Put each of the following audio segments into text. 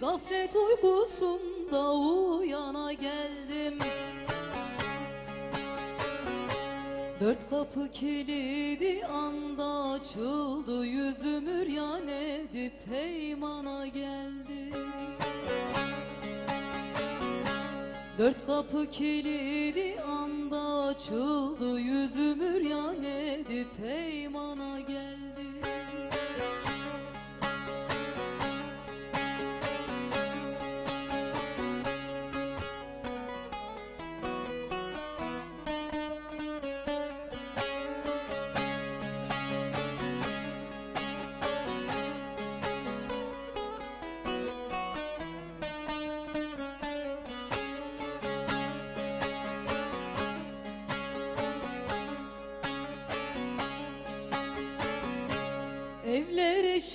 Gaflet uykusunda uyana geldim. Dört kapı kilidi anda açıldı Yüzüm üryan edip peymana geldim. Dört kapı kilidi anda açıldı Yüzüm üryan edip peymana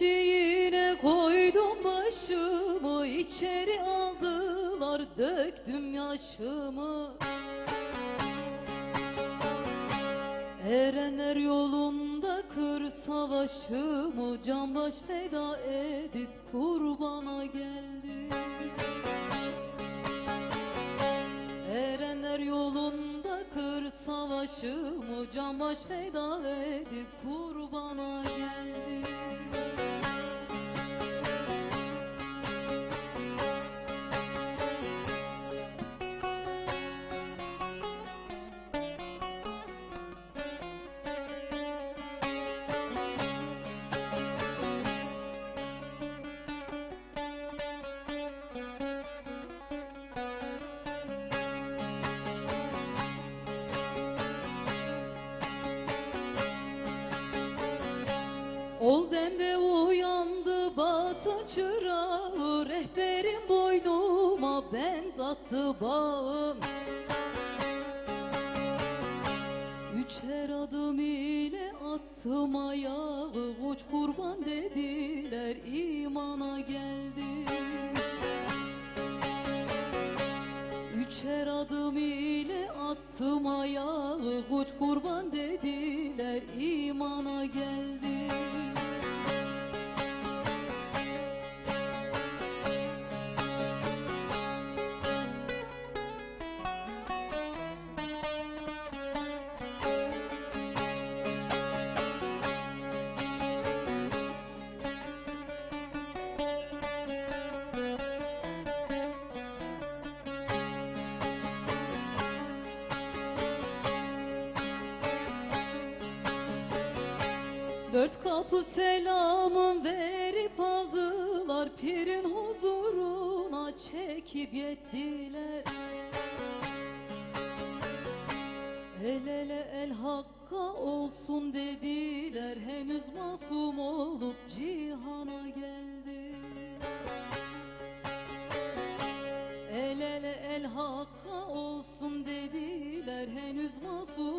eşiğine koydum başımı içeri aldılar döktüm yaşımı. Erenler yolunda kır savaşımı Can baş feda edip kurbana geldim. Erenler yolunda kır savaşımı Can baş feda edip kurbana geldim Ol demde uyandı batı çırağı Rehberin boynuma ben attı bağım. Üçer adım ile attım ayağı Uç kurban dediler imana geldim. Üçer adım ile attım ayağı Uç kurban dediler Dört kapı selamın verip aldılar. Pirin huzuruna çekip yettiler. El ele el hakka olsun dediler. Henüz masum olup cihana geldi El ele el hakka olsun dediler. Henüz masum